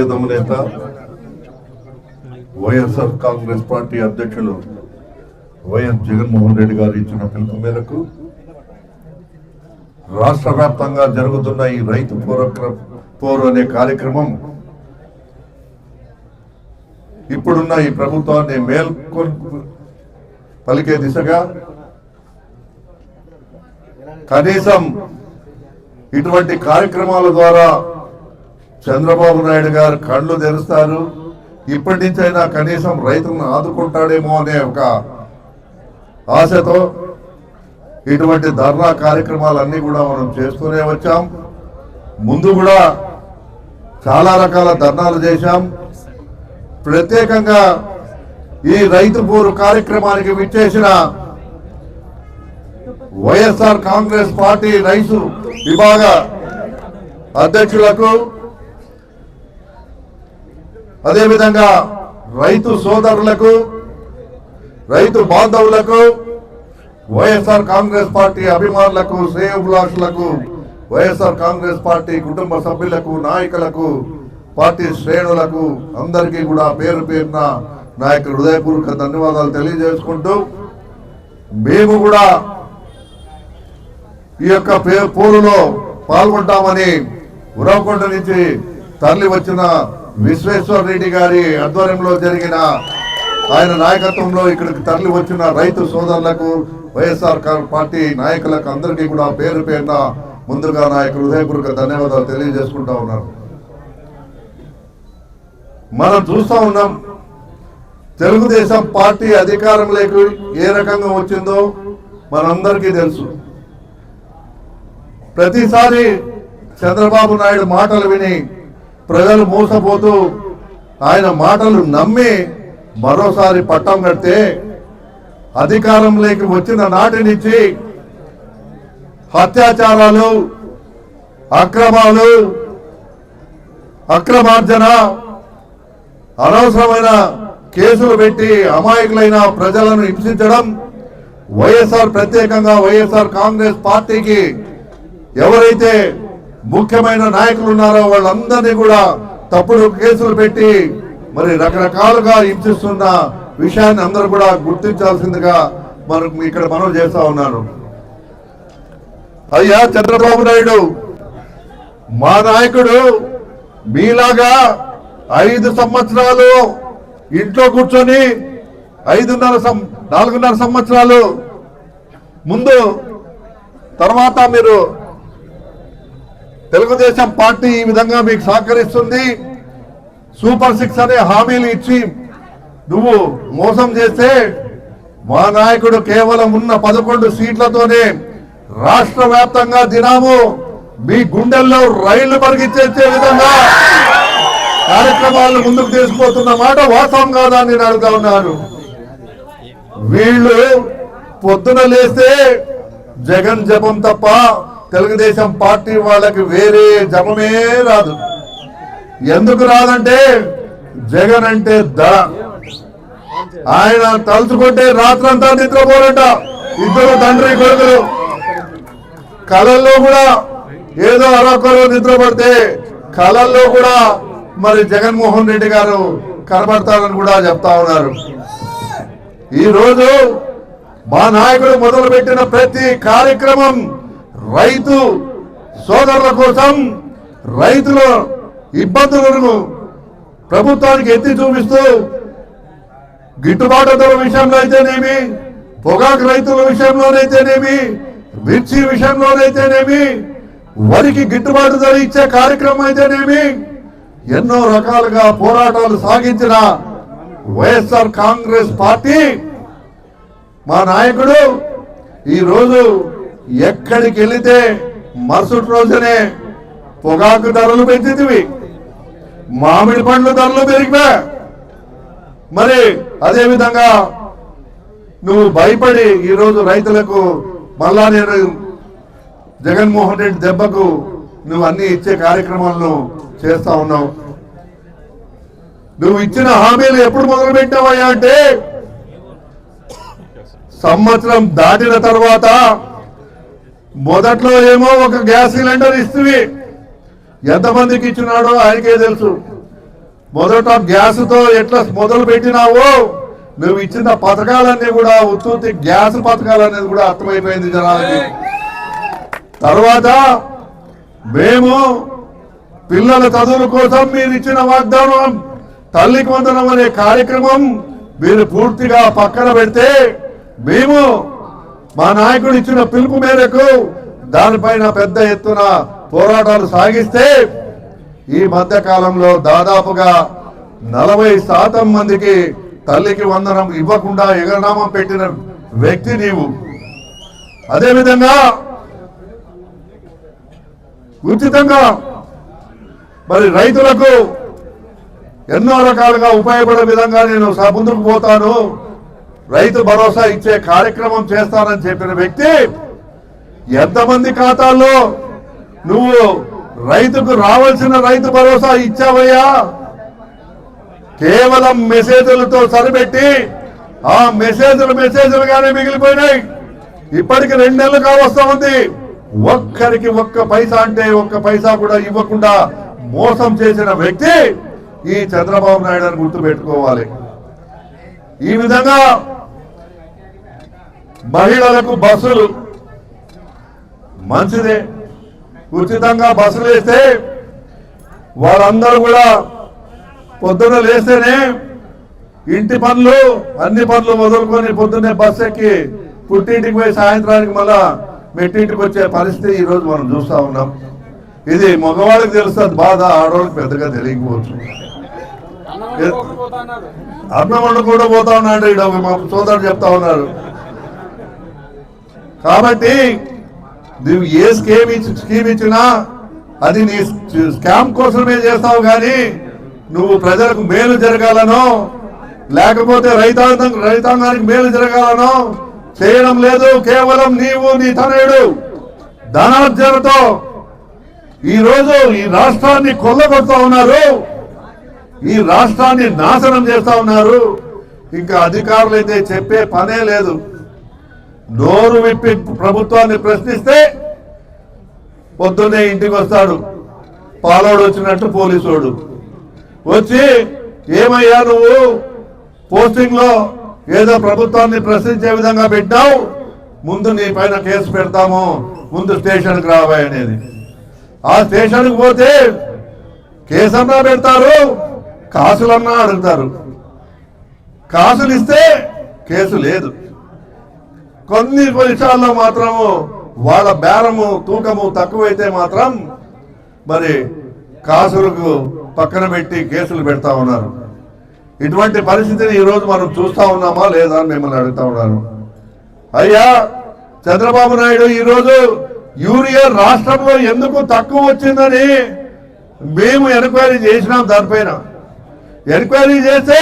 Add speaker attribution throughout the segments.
Speaker 1: ప్రియతమ నేత వైఎస్ఆర్ కాంగ్రెస్ పార్టీ అధ్యక్షులు వైఎస్ జగన్మోహన్ రెడ్డి గారు ఇచ్చిన పిలుపు మేరకు రాష్ట్ర వ్యాప్తంగా జరుగుతున్న ఈ రైతు పూర్వక్ర పోరు అనే కార్యక్రమం ఇప్పుడున్న ఈ ప్రభుత్వాన్ని మేల్కొల్ పలికే దిశగా కనీసం ఇటువంటి కార్యక్రమాల ద్వారా చంద్రబాబు నాయుడు గారు కళ్ళు తెరుస్తారు. ఇప్పటి నుంచైనా కనీసం రైతులను ఆదుకుంటాడేమో అనే ఒక ఆశతో ఇటువంటి ధర్నా కార్యక్రమాలన్నీ కూడా మనం చేస్తూనే వచ్చాం. ముందు కూడా చాలా రకాల ధర్నాలు చేశాం. ప్రత్యేకంగా ఈ రైతు పోరు కార్యక్రమానికి విచ్చేసిన వైఎస్ఆర్ కాంగ్రెస్ పార్టీ రైతు విభాగ అధ్యక్షులకు అదేవిధంగా రైతు సోదరులకు రైతు బాంధవులకు వైఎస్ఆర్ కాంగ్రెస్ పార్టీ అభిమానులకు శ్రేయోభిలాషులకు వైఎస్ఆర్ కాంగ్రెస్ పార్టీ కుటుంబ సభ్యులకు నాయకులకు పార్టీ శ్రేణులకు అందరికీ కూడా పేరు పేరున నా యొక్క హృదయపూర్వక ధన్యవాదాలు తెలియజేసుకుంటూ మేము కూడా ఈ యొక్క పోరులో పాల్గొంటామని ఉరవకొండ నుంచి తరలి వచ్చిన విశ్వేశ్వర రెడ్డి గారి ఆధ్వర్యంలో జరిగిన ఆయన నాయకత్వంలో ఇక్కడికి తరలి వచ్చిన రైతు సోదరులకు వైఎస్ఆర్ పార్టీ నాయకులకు అందరికీ కూడా పేరు పేరున ముందుగా నా యొక్క హృదయపూర్వక ధన్యవాదాలు తెలియజేసుకుంటా ఉన్నారు మనం చూస్తూ ఉన్నాం తెలుగుదేశం పార్టీ అధికారంలోకి ఏ రకంగా వచ్చిందో మనందరికీ తెలుసు. ప్రతిసారి చంద్రబాబు నాయుడు మాటలు విని ప్రజలు మోసపోతూ ఆయన మాటలు నమ్మి మరోసారి పట్టం కడితే అధికారంలోకి వచ్చిన నాటి నుంచి అత్యాచారాలు అక్రమాలు అక్రమార్జన అనవసరమైన కేసులు పెట్టి అమాయకులైన ప్రజలను హింసించడం వైఎస్ఆర్ ప్రత్యేకంగా వైఎస్ఆర్ కాంగ్రెస్ పార్టీకి ఎవరైతే ముఖ్యమైన నాయకులు ఉన్నారో వాళ్ళందరినీ కూడా తప్పుడు కేసులు పెట్టి మరి రకరకాలుగా హింసిస్తున్న విషయాన్ని అందరూ కూడా గుర్తించాల్సిందిగా మనం ఇక్కడ మనం చేస్తా ఉన్నాను. అయ్యా చంద్రబాబు నాయుడు మా నాయకుడు మీలాగా ఐదు సంవత్సరాలు ఇంట్లో కూర్చొని ఐదున్నర సం నాలుగున్నర సంవత్సరాలు ముందు తర్వాత మీరు తెలుగుదేశం పార్టీ ఈ విధంగా మీకు సహకరిస్తుంది. సూపర్ సిక్స్ అనే హామీలు ఇచ్చి నువ్వు మోసం చేస్తే మా నాయకుడు కేవలం ఉన్న పదకొండు సీట్లతోనే రాష్ట్ర వ్యాప్తంగా దినాము మీ గుండెల్లో రైళ్ళు పరిగించే విధంగా కార్యక్రమాలను ముందుకు తీసుకుపోతున్న మాట వాస్తవం కాదా నేను అడుగుతా ఉన్నాను. వీళ్ళు పొద్దున లేస్తే జగన్ జపం తప్ప తెలుగుదేశం పార్టీ వాళ్ళకి వేరే జపమే రాదు. ఎందుకు రాదంటే జగన్ అంటే ద. ఆయన తలుచుకుంటే రాత్రంతా నిద్రపోరట. ఇద్దరు తండ్రి కొడుకులు. కళల్లో కూడా ఏదో అరొకరు నిద్రపడితే కళల్లో కూడా మరి జగన్మోహన్ రెడ్డి గారు కనబడతారని కూడా చెప్తా ఉన్నారు. ఈరోజు మా నాయకుడు మొదలుపెట్టిన ప్రతి కార్యక్రమం రైతు సోదరుల కోసం రైతుల ఇబ్బందులను ప్రభుత్వానికి ఎత్తి చూపిస్తూ గిట్టుబాటు ధర విషయంలో అయితేనేమి పొగాకు రైతుల విషయంలోనైతేనేమి మిర్చి విషయంలోనైతేనేమి వరికి గిట్టుబాటు ధర ఇచ్చే కార్యక్రమం అయితేనేమి ఎన్నో రకాలుగా పోరాటాలు సాగించిన వైఎస్ఆర్ కాంగ్రెస్ పార్టీ మా నాయకుడు ఈరోజు ఎక్కడికి వెళితే మరుసటి రోజునే పొగాకు ధరలు పెంచితివి మామిడి పండ్ల ధరలు పెరిగిపా మరి అదే విధంగా నువ్వు భయపడి ఈరోజు రైతులకు మళ్ళా నేను జగన్మోహన్ రెడ్డి దెబ్బకు నువ్వు అన్ని ఇచ్చే కార్యక్రమాలను చేస్తా ఉన్నావు. నువ్వు ఇచ్చిన హామీలు ఎప్పుడు మొదలు పెట్టావయ్యా అంటే సంవత్సరం దాటిన తర్వాత మొదట్లో ఏమో ఒక గ్యాస్ సిలిండర్ ఇస్తుంది ఎంతమందికి ఇచ్చినాడో ఆయనకే తెలుసు. మొదట గ్యాస్తో ఎట్లా మొదలు పెట్టినావో నువ్వు ఇచ్చిన పథకాలన్నీ కూడా ఉత్పత్తి గ్యాస్ పథకాలు అనేది కూడా అర్థమైపోయింది జనాలకి. తర్వాత మేము పిల్లల చదువుల కోసం మీరు ఇచ్చిన వాగ్దానం తల్లికి వందనం అనే కార్యక్రమం మీరు పూర్తిగా పక్కన పెడితే మేము మా నాయకుడు ఇచ్చిన పిలుపు మేరకు దానిపైన పెద్ద ఎత్తున పోరాటాలు సాగిస్తే ఈ మధ్య కాలంలో దాదాపుగా నలభై శాతం మందికి తల్లికి వందనం ఇవ్వకుండా ఎగరనామం పెట్టిన వ్యక్తి నీవు. అదేవిధంగా ఉచితంగా మరి రైతులకు ఎన్నో రకాలుగా ఉపయోగపడే విధంగా నేను ముందుకు పోతాను. రైతు భరోసా ఇచ్చే కార్యక్రమం చేస్తానని చెప్పిన వ్యక్తి ఎంతమంది ఖాతాల్లో నువ్వు రైతుకు రావాల్సిన రైతు భరోసా ఇచ్చావయ్యా? కేవలం మెసేజ్లతో సరిపెట్టి ఆ మెసేజ్లు మెసేజ్లుగానే మిగిలిపోయినాయి. ఇప్పటికి రెండు నెలలు కావస్తా ఉంది. ఒక్కరికి ఒక్క పైసా అంటే ఒక్క పైసా కూడా ఇవ్వకుండా మోసం చేసిన వ్యక్తి ఈ చంద్రబాబు నాయుడు అని గుర్తు పెట్టుకోవాలి ఈ విధంగా మహిళలకు బస్సులు. మంచిదే. ఉచితంగా బస్సులు వేస్తే వాళ్ళందరూ కూడా పొద్దున లేస్తేనే ఇంటి పనులు అన్ని పనులు మొదలుకొని పొద్దున్నే బస్సు ఎక్కి పుట్టింటికి పోయి సాయంత్రానికి మళ్ళా మెట్టింటికి వచ్చే పరిస్థితి ఈరోజు మనం చూస్తా ఉన్నాం. ఇది మగవాళ్ళకి తెలుస్తుంది బాధ ఆడవాళ్ళకి పెద్దగా తెలియకపోవచ్చు. అన్నం వండుకుండా పోతా ఉన్నాడు ఈడ మా సోదరుడు చెప్తా ఉన్నారు కాబట్టి నువ్వు ఏ స్కీమ్ ఇచ్చి స్కీమ్ ఇచ్చినా అది నీ స్కామ్ కోసమే చేస్తావు కానీ నువ్వు ప్రజలకు మేలు జరగాలనో లేకపోతే రైతాంగం రైతాంగానికి మేలు జరగాలనో చేయడం లేదు. కేవలం నీవు నీ తనయుడు ధనార్జనతో ఈరోజు ఈ రాష్ట్రాన్ని కొల్లగొడతా ఉన్నారు. ఈ రాష్ట్రాన్ని నాశనం చేస్తా ఉన్నారు. ఇంకా అధికారులు అయితే చెప్పే పనే లేదు. నోరు విప్పి ప్రభుత్వాన్ని ప్రశ్నిస్తే పొద్దున్నే ఇంటికి వస్తాడు. పాలోడు వచ్చినట్టు పోలీసోడు. వచ్చి ఏమయ్యా నువ్వు? పోస్టింగ్లో ఏదో ప్రభుత్వాన్ని ప్రశ్నించే విధంగా పెట్టావు? ముందు నీ పైన కేసు పెడతాము. ముందు స్టేషన్కి రావాయి అనేది. ఆ స్టేషన్కి పోతే కేసన్నా పెడతారు కాసులన్నా అడుగుతారు. కాసులు ఇస్తే కేసు లేదు. కొన్ని విషయాల్లో మాత్రము వాళ్ళ బేరము తూకము తక్కువైతే మాత్రం మరి కాసులకు పక్కన పెట్టి కేసులు పెడతా ఉన్నారు. ఇటువంటి పరిస్థితిని ఈరోజు మనం చూస్తా ఉన్నామా లేదా అని మిమ్మల్ని అడుగుతా ఉన్నాను. అయ్యా చంద్రబాబు నాయుడు ఈరోజు యూరియా రాష్ట్రంలో ఎందుకు తక్కువ వచ్చిందని మేము ఎంక్వైరీ చేసినాం దానిపైన ఎంక్వైరీ చేస్తే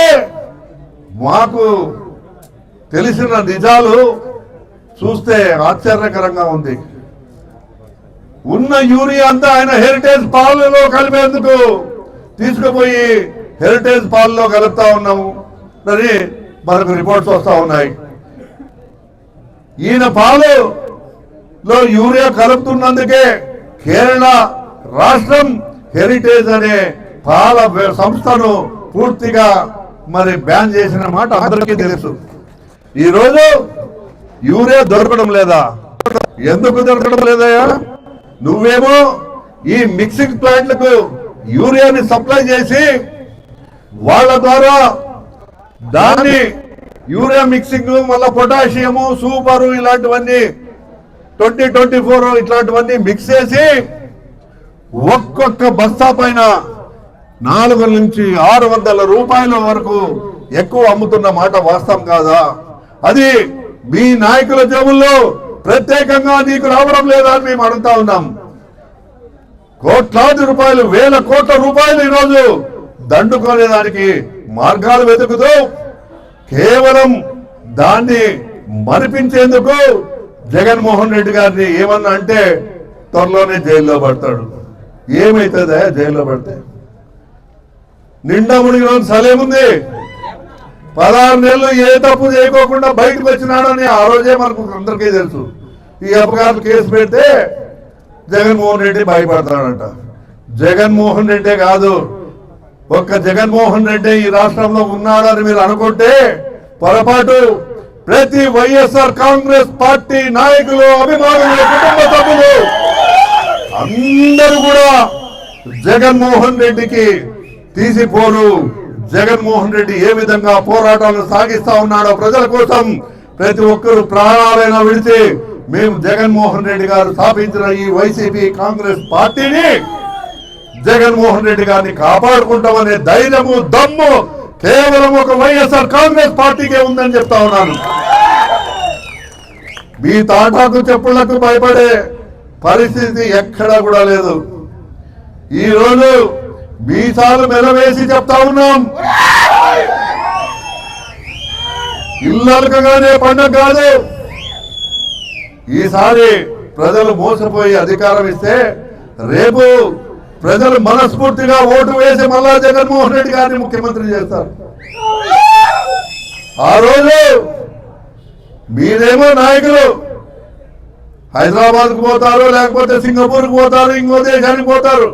Speaker 1: మాకు తెలిసిన నిజాలు చూస్తే ఆశ్చర్యకరంగా ఉంది. ఉన్న యూరియా అంతా ఆయన హెరిటేజ్ పాలలో కలిపేందుకు తీసుకుపోయి హెరిటేజ్ పాలలో కలుపుతా ఉన్నాము. అని మనకు రిపోర్ట్స్ వస్తా ఉన్నాయి. ఈయన పాలు లో యూరియా కలుపుతున్నందుకే కేరళ రాష్ట్రం హెరిటేజ్ అనే పాల సంస్థను పూర్తిగా మరి బ్యాన్ చేసిన మాట అందరికీ తెలుసు. ఈరోజు యూరియా దొరకడం లేదా? ఎందుకు దొరకడం లేదయ్యా? నువ్వేమో ఈ మిక్సింగ్ ప్లాంట్లకు యూరియాని సప్లై చేసి వాళ్ళ ద్వారా దాన్ని యూరియా మిక్సింగ్ మళ్ళీ పొటాషియము సూపర్ ఇలాంటివన్నీ ట్వంటీ ట్వంటీ ఫోర్ ఇట్లాంటివన్నీ మిక్స్ చేసి ఒక్కొక్క బస్తా పైన నాలుగు నుంచి ఆరు వందల రూపాయల వరకు ఎక్కువ అమ్ముతున్న మాట వాస్తవం కాదా? అది మీ నాయకుల జేబుల్లో ప్రత్యేకంగా నీకు రావడం లేదా అని మేము అడుగుతా ఉన్నాం. కోట్లాది రూపాయలు వేల కోట్ల రూపాయలు ఈరోజు దండుకోలేదానికి మార్గాలు వెతుకుతూ కేవలం దాన్ని మరిపించేందుకు జగన్మోహన్ రెడ్డి గారిని ఏమన్నా అంటే త్వరలోనే జైల్లో పడతాడు. ఏమైతుందా జైల్లో పడితే? నిండా మునిగిన సలేముంది. పదహారు నెలలు ఏ తప్పు చేయకోకుండా బయటకు వచ్చినాడని ఆ రోజే మనకు అందరికీ తెలుసు. ఈ అపకారం కేసు పెడితే జగన్మోహన్ రెడ్డి భయపడతాడంట. జగన్మోహన్ రెడ్డే కాదు. ఒక్క జగన్మోహన్ రెడ్డి ఈ రాష్ట్రంలో ఉన్నాడని మీరు అనుకుంటే పొరపాటు ప్రతి వైఎస్ఆర్ కాంగ్రెస్ పార్టీ నాయకులు అభిమానులు కుటుంబ సభ్యులు అందరూ కూడా జగన్మోహన్ రెడ్డికి తీసిపోరు. జగన్మోహన్ రెడ్డి ఏ విధంగా పోరాటాలు సాగిస్తా ఉన్నాడో ప్రజల కోసం ప్రతి ఒక్కరు ప్రాణాలైనా విడిచి మేము జగన్మోహన్ రెడ్డి గారు స్థాపించిన ఈ వైసీపీ కాంగ్రెస్ పార్టీని జగన్మోహన్ రెడ్డి గారిని కాపాడుకుంటామనే ధైర్యము దమ్ము కేవలం ఒక వైఎస్ఆర్ కాంగ్రెస్ పార్టీకే ఉందని చెప్తా ఉన్నాను. మీ తాటాకు చెప్పులకు భయపడే పరిస్థితి ఎక్కడా కూడా లేదు. ఈ రోజు మీసాలు మెలవేసి చెప్తా ఉన్నాం. ఇల్లలకగానే పండగ కాదు. ఈసారి ప్రజలు మోసపోయి అధికారం ఇస్తే రేపు ప్రజలు మనస్ఫూర్తిగా ఓటు వేసి మళ్ళా జగన్మోహన్ రెడ్డి గారిని ముఖ్యమంత్రి చేస్తారు. ఆ రోజు మీరేమో నాయకులు హైదరాబాద్కు పోతారు లేకపోతే సింగపూర్కు పోతారు ఇంకో దేశానికి పోతారు.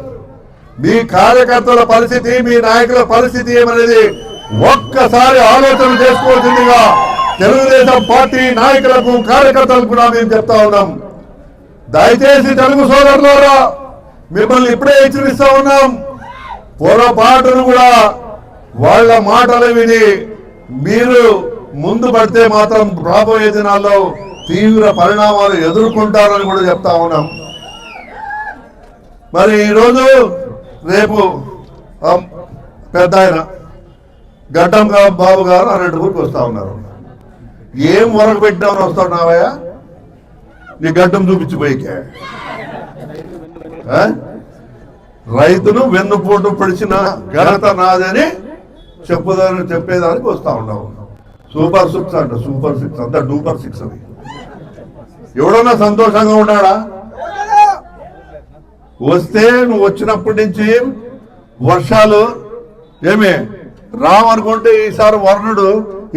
Speaker 1: మీ కార్యకర్తల పరిస్థితి మీ నాయకుల పరిస్థితి ఏమనేది ఒక్కసారి ఆలోచన చేసుకోవాల్సిందిగా తెలుగుదేశం పార్టీ నాయకులకు కార్యకర్తలకు కూడా మేము చెప్తా ఉన్నాం. దయచేసి తెలుగు సోదరులారా మిమ్మల్ని ఇప్పుడే హెచ్చరిస్తా ఉన్నాం. పొరపాటును కూడా వాళ్ళ మాటలు విని మీరు ముందు పడితే మాత్రం రాబోయే దినాల్లో తీవ్ర పరిణామాలు ఎదుర్కొంటారని కూడా చెప్తా ఉన్నాం. మరి ఈరోజు రేపు పెద్ద ఆయన గడ్డం బాబు గారు అనంతపూర్కి వస్తా ఉన్నారు. ఏం వరకు పెట్టామని వస్తున్నావయ్యా? నీ గడ్డం చూపించిపోయికే. పోయికే రైతును వెన్నుపోటు పడిచిన ఘనత నాదని చెప్పుదాని చెప్పేదానికి వస్తూ ఉన్నావు. సూపర్ సిక్స్ అంట సూపర్ సిక్స్ అంత డూపర్ సిక్స్ అది. ఎవడన్నా సంతోషంగా ఉన్నాడా? వస్తే నువ్వు వచ్చినప్పటి నుంచి వర్షాలు ఏమి? రామనుకుంటే ఈసారి వర్ణుడు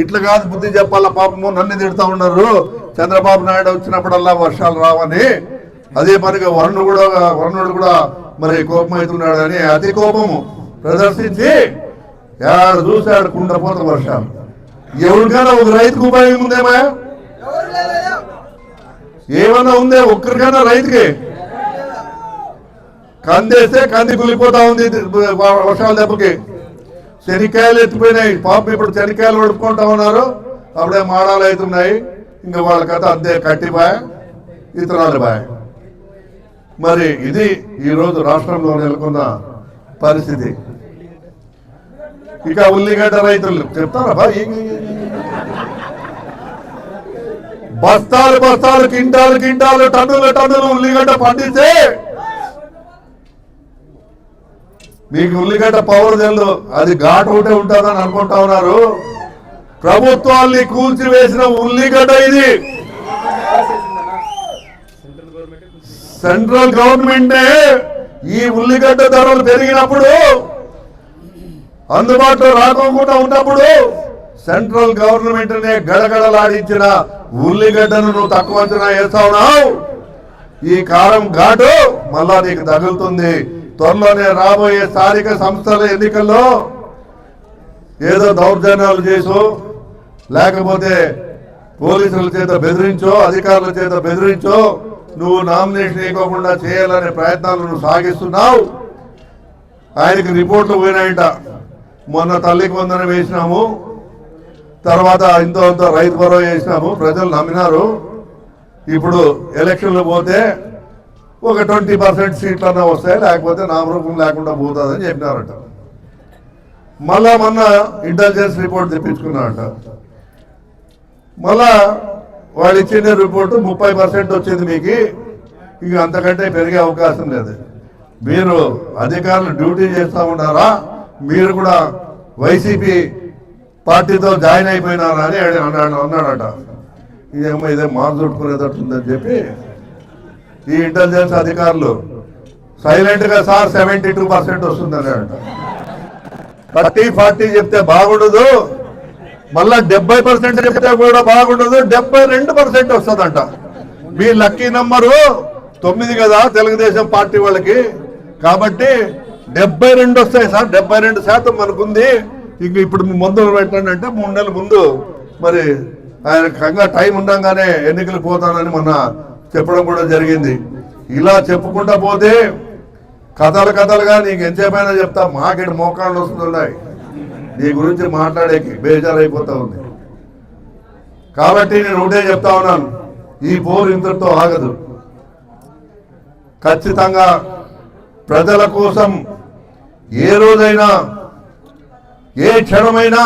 Speaker 1: ఇట్లా కాదు బుద్ధి చెప్పాల పాపము నన్ను తిడుతూ ఉన్నారు. చంద్రబాబు నాయుడు వచ్చినప్పుడల్లా వర్షాలు రావని. అదే పనిగా వరుణుడు కూడా వరుణుడు కూడా మరి కోపం అవుతున్నాడని అతి కోపము ప్రదర్శించి ఏడు చూశాడు కుండపోత వర్షాలు? ఎవరికైనా ఒక రైతుకు ఉపయోగం ఉందేమా ఏమన్నా ఉందే ఒక్కరికైనా రైతుకి. కందేస్తే కంది కులిపోతా ఉంది వర్షాల దెబ్బకి. శనికాయలు ఎత్తిపోయినాయి. పాపం ఇప్పుడు శనికాయలు వడుపుకుంటా ఉన్నారు. అప్పుడే మాడాలు అవుతున్నాయి. ఇంకా వాళ్ళ కథ అంతే బాయ్. ఇతరాలు బాయ్. మరి ఇది ఈరోజు రాష్ట్రంలో నెలకొన్న పరిస్థితి. ఇక ఉల్లిగడ్డ రైతులు చెప్తారా బాయ్? బస్తాలు బస్తాలు కింటాలు కింటాలు టన్నులు టన్నులు ఉల్లిగడ్డ పండిస్తే మీకు ఉల్లిగడ్డ పవర్ తెలు అది ఘాటు ఒకటే ఉంటుందని అనుకుంటా ఉన్నారు. ప్రభుత్వాన్ని కూల్చివేసిన ఉల్లిగడ్డ ఇది. సెంట్రల్ గవర్నమెంటే ఈ ఉల్లిగడ్డ ధరలు పెరిగినప్పుడు అందుబాటులో రాకోకుండా ఉన్నప్పుడు సెంట్రల్ గవర్నమెంట్ నే గడగడలాడించిన ఉల్లిగడ్డను నువ్వు తక్కువ అంచనా వేస్తా ఉన్నావు ఈ కారం ఘాటు మళ్ళా నీకు తగులుతుంది. త్వరలోనే రాబోయే స్థానిక సంస్థల ఎన్నికల్లో ఏదో దౌర్జన్యాలు చేసో లేకపోతే పోలీసుల చేత బెదిరించో అధికారుల చేత బెదిరించో నువ్వు నామినేషన్ ఇవ్వకుండా చేయాలనే ప్రయత్నాలు నువ్వు సాగిస్తున్నావు. ఆయనకి రిపోర్ట్లు పోయినాయంట. మొన్న తల్లికి వందన వేసినాము. తర్వాత ఇంతో అంత రైతు భరో వేసినాము ప్రజలు నమ్మినారు. ఇప్పుడు ఎలక్షన్లు పోతే ఒక ట్వంటీ పర్సెంట్ సీట్లన్నా వస్తాయి? లేకపోతే నామరూపం లేకుండా పోతుందని చెప్పినారట. మళ్ళా మొన్న ఇంటెలిజెన్స్ రిపోర్ట్ తెప్పించుకున్నారట. మళ్ళా వాళ్ళు ఇచ్చిన రిపోర్టు ముప్పై పర్సెంట్ వచ్చింది మీకు. ఇక అంతకంటే పెరిగే అవకాశం లేదు. మీరు అధికారులు డ్యూటీ చేస్తూ ఉన్నారా? మీరు కూడా వైసీపీ పార్టీతో జాయిన్ అయిపోయినారా అని అన్నాడు అన్నాడట. ఇదేమో ఇదే మార్చుకునేటట్టుందని చెప్పి ఈ ఇంటెలిజెన్స్ అధికారులు సైలెంట్గా సార్ సెవెంటీ టూ పర్సెంట్ వస్తుందని అంట. థర్టీ ఫార్టీ చెప్తే బాగుండదు. మళ్ళా డెబ్బై పర్సెంట్ చెప్తే కూడా బాగుండదు. డెబ్బై రెండు పర్సెంట్ వస్తుందంట. మీ లక్కీ నంబరు తొమ్మిది కదా తెలుగుదేశం పార్టీ వాళ్ళకి. కాబట్టి డెబ్బై రెండు వస్తాయి సార్. డెబ్బై రెండు శాతం మనకుంది. ఇంక ఇప్పుడు ముందు పెట్టండి అంటే మూడు నెలల ముందు మరి ఆయన కంగా టైం ఉండగానే ఎన్నికలు పోతానని మొన్న చెప్పడం కూడా జరిగింది. ఇలా చెప్పుకుంటా పోతే కథలు కథలుగా నీకు ఎంతసేపైనా చెప్తా మాకేడు మోకాళ్ళు వస్తున్నాయి నీ గురించి మాట్లాడేకి బేజారైపోతా ఉంది. కాబట్టి నేను ఒకటే చెప్తా ఉన్నాను ఈ పోరు ఇంతటితో ఆగదు. ఖచ్చితంగా ప్రజల కోసం ఏ రోజైనా ఏ క్షణమైనా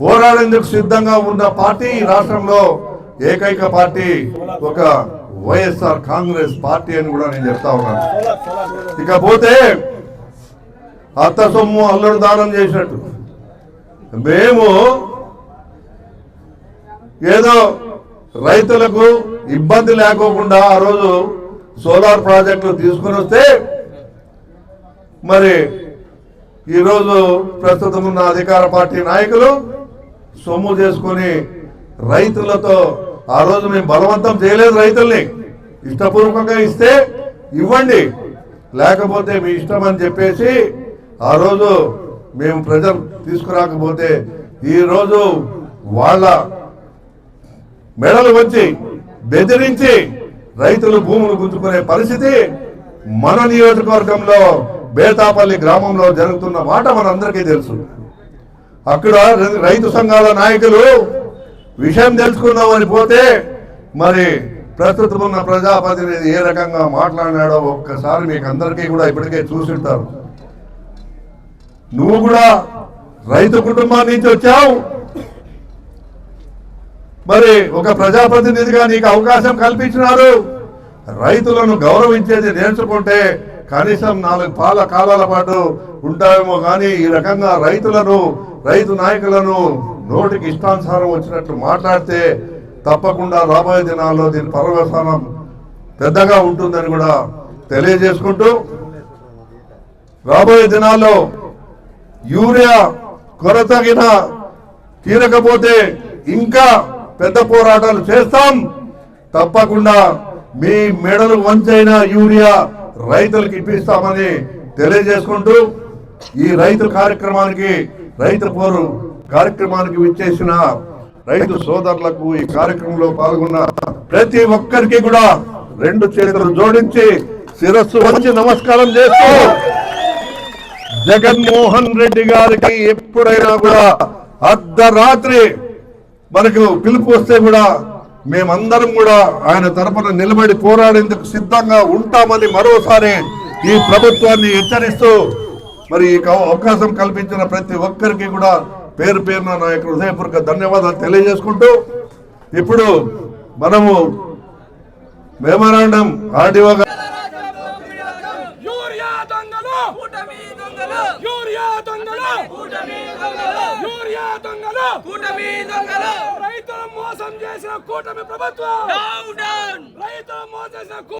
Speaker 1: పోరాడేందుకు సిద్ధంగా ఉన్న పార్టీ ఈ రాష్ట్రంలో ఏకైక పార్టీ ఒక వైఎస్ఆర్ కాంగ్రెస్ పార్టీ అని కూడా నేను చెప్తా ఉన్నాను. ఇకపోతే అత్త సొమ్ము అల్లుడు దానం చేసినట్టు. మేము ఏదో రైతులకు ఇబ్బంది లేకోకుండా ఆ రోజు సోలార్ ప్రాజెక్టులు తీసుకుని వస్తే మరి ఈరోజు ప్రస్తుతం ఉన్న అధికార పార్టీ నాయకులు సొమ్ము చేసుకొని రైతులతో ఆ రోజు మేము బలవంతం చేయలేదు రైతుల్ని. ఇష్టపూర్వకంగా ఇస్తే ఇవ్వండి. లేకపోతే మీ ఇష్టం అని చెప్పేసి ఆ రోజు మేము ప్రజలు తీసుకురాకపోతే ఈరోజు వాళ్ళ మెడలు వచ్చి బెదిరించి రైతులు భూములు గుంజుకునే పరిస్థితి మన నియోజకవర్గంలో బేతాపల్లి గ్రామంలో జరుగుతున్న మాట మనందరికీ తెలుసు. అక్కడ రైతు సంఘాల నాయకులు విషయం తెలుసుకుందామని పోతే మరి ప్రస్తుతం ఉన్న ప్రజాప్రతినిధి ఏ రకంగా మాట్లాడినాడో ఒక్కసారి మీకు అందరికీ కూడా ఇప్పటికే చూసింటారు నువ్వు కూడా రైతు కుటుంబం నుంచి వచ్చావు. మరి ఒక ప్రజాప్రతినిధిగా నీకు అవకాశం కల్పించినారు. రైతులను గౌరవించేది నేర్చుకుంటే కనీసం నాలుగు పాల కాలాల పాటు ఉంటావేమో కానీ ఈ రకంగా రైతులను రైతు నాయకులను నోటికి ఇష్టానుసారం వచ్చినట్లు మాట్లాడితే తప్పకుండా రాబోయే దినాల్లో దీని పర్వసానం పెద్దగా ఉంటుందని కూడా తెలియజేసుకుంటూ రాబోయే దినాల్లో యూరియా కొరతగిన తీరకపోతే ఇంకా పెద్ద పోరాటాలు చేస్తాం. తప్పకుండా మీ మెడలు వంచైన యూరియా రైతులకు ఇప్పిస్తామని తెలియజేసుకుంటూ ఈ రైతు కార్యక్రమానికి రైతు పోరు కార్యక్రమానికి విచ్చేసిన రైతు సోదరులకు ఈ కార్యక్రమంలో పాల్గొన్న ప్రతి ఒక్కరికి కూడా రెండు చేతులు జోడించి శిరస్సు వచ్చి నమస్కారం చేస్తూ జగన్మోహన్ రెడ్డి గారికి ఎప్పుడైనా కూడా అర్ధరాత్రి మనకు పిలుపు వస్తే కూడా మేమందరం కూడా ఆయన తరపున నిలబడి పోరాడేందుకు సిద్ధంగా ఉంటామని మరోసారి ఈ ప్రభుత్వాన్ని హెచ్చరిస్తూ మరి ఈ కవ- అవకాశం కల్పించిన ప్రతి ఒక్కరికి కూడా పేరు పేరున నా యొక్క హృదయపూర్వక ధన్యవాదాలు తెలియజేసుకుంటూ ఇప్పుడు మనము మెమరాండం ఆర్డీఓ గారు
Speaker 2: యూరియా దొంగలు!
Speaker 3: కూటమి దొంగలు!
Speaker 2: యూరియా దొంగలు!
Speaker 3: కూటమి దొంగలు!
Speaker 2: యూరియా దొంగలు!
Speaker 3: కూటమి దొంగలు!
Speaker 2: రైతులను మోసం చేసిన కూటమి ప్రభుత్వం! రైతులను మోసం చేసిన